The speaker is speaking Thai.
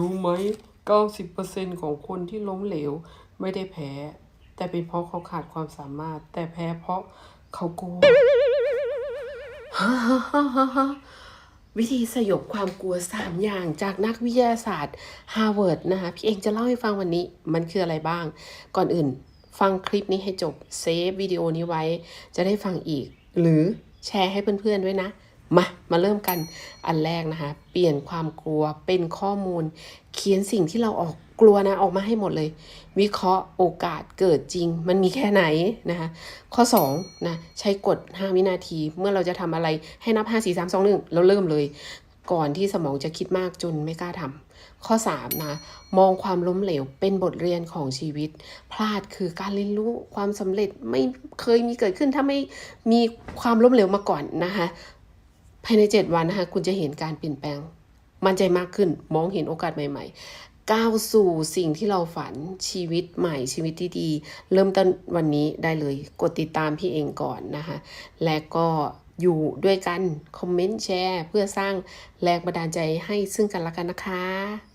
รู้ไหม 90%ของคนที่ล้มเหลวไม่ได้แพ้ แต่เป็นเพราะเขาขาดความสามารถ แต่แพ้เพราะเขากลัววิธีสยบความกลัว 3 อย่างจากนักวิทยาศาสตร์ฮาร์วาร์ดนะคะพี่เองจะเล่าให้ฟังวันนี้มันคืออะไรบ้าง ก่อนอื่น ฟังคลิปนี้ให้จบเซฟวิดีโอนี้ไว้ จะได้ฟังอีก หรือแชร์ให้เพื่อนๆด้วยนะ มา มาเริ่มกันอันแรกนะคะ เปลี่ยนความกลัวเป็นข้อมูล เขียนสิ่งที่เราออกกลัวนะออกมาให้หมดเลย วิเคราะห์โอกาสเกิดจริง มันมีแค่ไหนนะคะข้อ2นะใช้กฎ 5 วินาที เมื่อเราจะทำอะไรให้นับ 5 4 3 2 1 แล้วเริ่มเลย ก่อนที่สมองจะคิดมากจนไม่กล้าทำข้อ3นะมองความล้มเหลวเป็นบทเรียนของชีวิต พลาดคือการเรียนรู้ความสำเร็จไม่เคยมีเกิดขึ้นถ้าไม่มีความล้มเหลวมาก่อนนะคะ ภายใน 7 วันนะคะคุณจะเห็นการเปลี่ยนแปลง มั่นใจมากขึ้นมองเห็นโอกาสใหม่ ๆ ก้าวสู่สิ่งที่เราฝันชีวิตใหม่ชีวิตที่ดี เริ่มต้นวันนี้ได้เลย กดติดตามพี่เองก่อนนะคะ และก็อยู่ด้วยกัน คอมเมนต์แชร์ เพื่อสร้างแรงบันดาลใจให้ซึ่งกันและกันนะคะ